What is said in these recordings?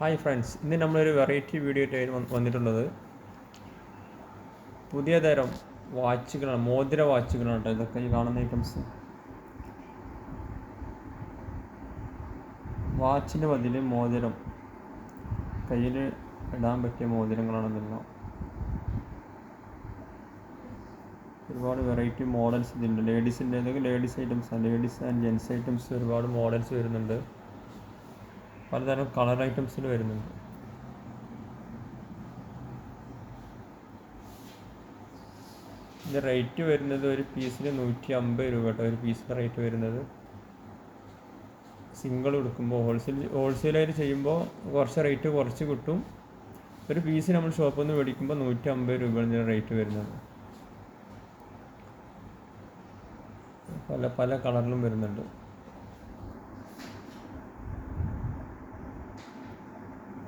Hi friends ഇന്ന് നമ്മളൊരു variety video ആയിട്ട് വന്ന് വന്നിട്ടുള്ളത് പുതിയ തരം വാച്ചുകളാണ് മോതിര വാച്ചുകളാണ് കേട്ടോ. ഇതൊക്കെ ഈ കാണുന്ന ഐറ്റംസ് വാച്ചിന്റെ ബതിൽ മോതിരം. കയ്യിൽ ഇടാൻ പറ്റിയ മോതിരങ്ങളാണ് ഇതെല്ലാം ഒരുപാട് വെറൈറ്റി മോഡൽസ് ഇതിലുണ്ട്. ലേഡീസിന്റെ ലേഡീസ് ഐറ്റംസ് ആണ് ലേഡീസ് ആൻഡ് ജെൻസ് ഐറ്റംസ് ഒരുപാട് മോഡൽസ് വരുന്നുണ്ട്. പലതരം കളർ ഐറ്റംസിൽ വരുന്നുണ്ട്. ഇതിന്റെ റേറ്റ് വരുന്നത് ഒരു പീസിന് നൂറ്റി അമ്പത് രൂപ കേട്ടോ. ഒരു പീസിന്റെ റേറ്റ് വരുന്നത്. സിംഗിൾ എടുക്കുമ്പോൾ ഹോൾസെയിൽ ഹോൾസെയിലായിട്ട് ചെയ്യുമ്പോൾ കുറച്ച് റേറ്റ് കുറച്ച് കിട്ടും. ഒരു പീസ് നമ്മൾ ഷോപ്പിൽ നിന്ന് മേടിക്കുമ്പോൾ നൂറ്റി അമ്പത് രൂപയാണ് റേറ്റ് വരുന്നത്. പല പല കളറിലും വരുന്നുണ്ട്.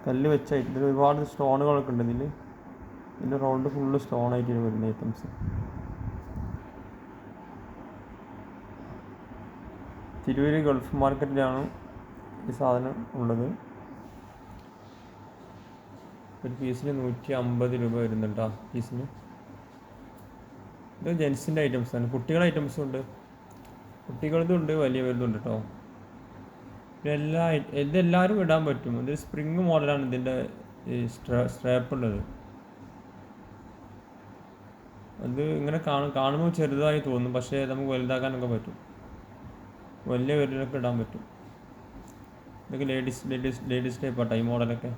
കല്ല് വെച്ച ഇതിൽ ഒരുപാട് സ്റ്റോണുകളൊക്കെ ഉണ്ട് ഇതിൽ ഇതിന്റെ റൗണ്ട് ഫുള്ള് സ്റ്റോൺ ആയിട്ട് വരുന്ന ഐറ്റംസ്. തിരൂര് ഗൾഫ് മാർക്കറ്റിലാണ് ഈ സാധനം ഉള്ളത്. ഒരു പീസിന് നൂറ്റി അമ്പത് രൂപ വരുന്നുണ്ട് ആ പീസിന്. ഇത് ജെൻസിന്റെ ഐറ്റംസ് ആണ് കുട്ടികളുടെ ഐറ്റംസും ഉണ്ട്. കുട്ടികളതും ഉണ്ട് വലിയവരതും ഉണ്ട് കേട്ടോ എല്ലാ ഇതെല്ലാവരും ഇടാൻ പറ്റും. ഇത് സ്പ്രിങ് മോഡലാണ് ഇതിന്റെ സ്ട്രാപ്പ് ഉള്ളത്. അത് ഇങ്ങനെ കാണും കാണുമ്പോൾ ചെറുതായി തോന്നും പക്ഷേ നമുക്ക് വലുതാക്കാനൊക്കെ പറ്റും. വലിയ വിരലൊക്കെ ഇടാൻ പറ്റും. ഇതൊക്കെ ലേഡീസ് ലേഡീസ് ലേഡീസ് ടൈപ്പാട്ടോ ഈ മോഡലൊക്കെ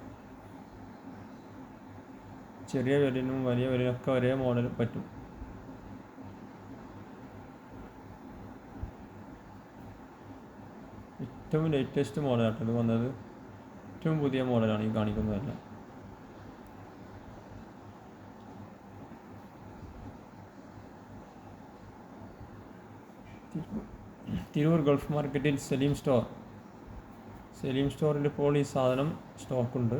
ചെറിയ വിരലിനും വലിയ വിരലിനൊക്കെ ഒരേ മോഡൽ പറ്റും. ഏറ്റവും ലേറ്റസ്റ്റ് മോഡലാട്ടോ ഇത് വന്നത്. ഏറ്റവും പുതിയ മോഡലാണ് ഈ കാണിക്കുന്നതെല്ലാം തിരൂർ ഗൾഫ് മാർക്കറ്റിൽ സലീം സ്റ്റോർ. സലീം സ്റ്റോറിൽ ഇപ്പോൾ ഈ സാധനം സ്റ്റോക്കുണ്ട്.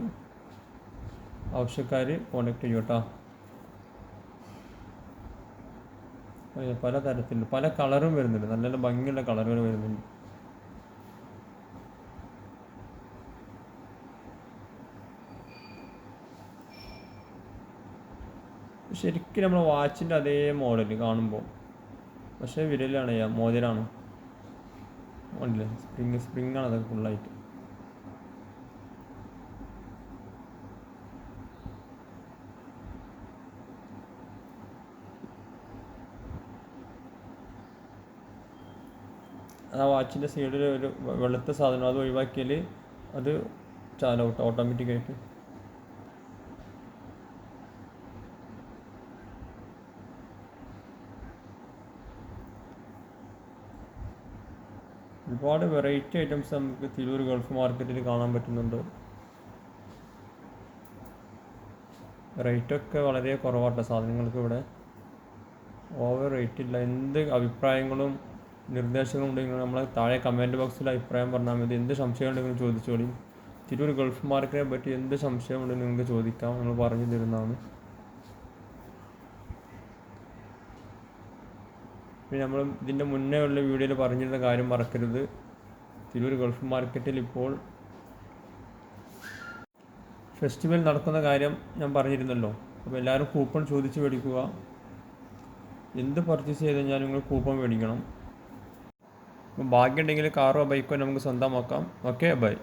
ആവശ്യക്കാർ കോണ്ടാക്ട് ചെയ്യൂ കേട്ടോ. പല തരത്തിലുണ്ട് പല കളറും വരുന്നുണ്ട്. നല്ല നല്ല ഭംഗിയുള്ള കളറുകൾ വരുന്നുണ്ട്. ശരിക്കും നമ്മൾ വാച്ചിന്റെ അതേ മോഡൽ കാണുമ്പോൾ പക്ഷേ വിരലാണ് മോതിരാണ്. ഉണ്ടല്ലേ സ്പ്രിങ് സ്പ്രിങ് ആണ് അതൊക്കെ ഫുള്ളായിട്ട് ആ വാച്ചിന്റെ സൈഡിൽ ഒരു വെളുത്ത സാധനം അത് ഒഴിവാക്കിയാൽ അത് ചാലൗട്ട് ഓട്ടോമാറ്റിക്കായിട്ട് ഒരുപാട് വെറൈറ്റി ഐറ്റംസ് നമുക്ക് തിരൂർ ഗൾഫ് മാർക്കറ്റിൽ കാണാൻ പറ്റുന്നുണ്ട്. റേറ്റൊക്കെ വളരെ കുറവാട്ടോ സാധനങ്ങൾക്ക് ഇവിടെ. ഓവർ റേറ്റ് ഇല്ല. എന്ത് അഭിപ്രായങ്ങളും നിർദ്ദേശങ്ങളും ഉണ്ടെങ്കിലും നമ്മളെ താഴെ കമന്റ് ബോക്സിൽ അഭിപ്രായം പറഞ്ഞാൽ മതി. എന്ത് സംശയം ഉണ്ടെങ്കിലും ചോദിച്ചോളി. തിരൂർ ഗൾഫ് മാർക്കറ്റിനെ പറ്റി എന്ത് സംശയം ഉണ്ടെങ്കിലും നിങ്ങൾക്ക് ചോദിക്കാം. നമ്മൾ പറഞ്ഞു തരുന്നതാണ്. പിന്നെ നമ്മൾ ഇതിന്റെ മുന്നേ ഉള്ള വീഡിയോയിൽ പറഞ്ഞിരുന്ന കാര്യം മറക്കരുത്. തിരൂർ ഗൾഫ് മാർക്കറ്റിൽ ഇപ്പോൾ ഫെസ്റ്റിവൽ നടക്കുന്ന കാര്യം ഞാൻ പറഞ്ഞിരുന്നല്ലോ. അപ്പോൾ എല്ലാവരും കൂപ്പൺ ചോദിച്ച് മേടിക്കുക. എന്ത് പർച്ചേസ് ചെയ്ത് കഴിഞ്ഞാൽ നിങ്ങൾ കൂപ്പൺ മേടിക്കണം. ഭാഗ്യമുണ്ടെങ്കിൽ കാറോ ബൈക്കോ നമുക്ക് സ്വന്തമാക്കാം. Okay bye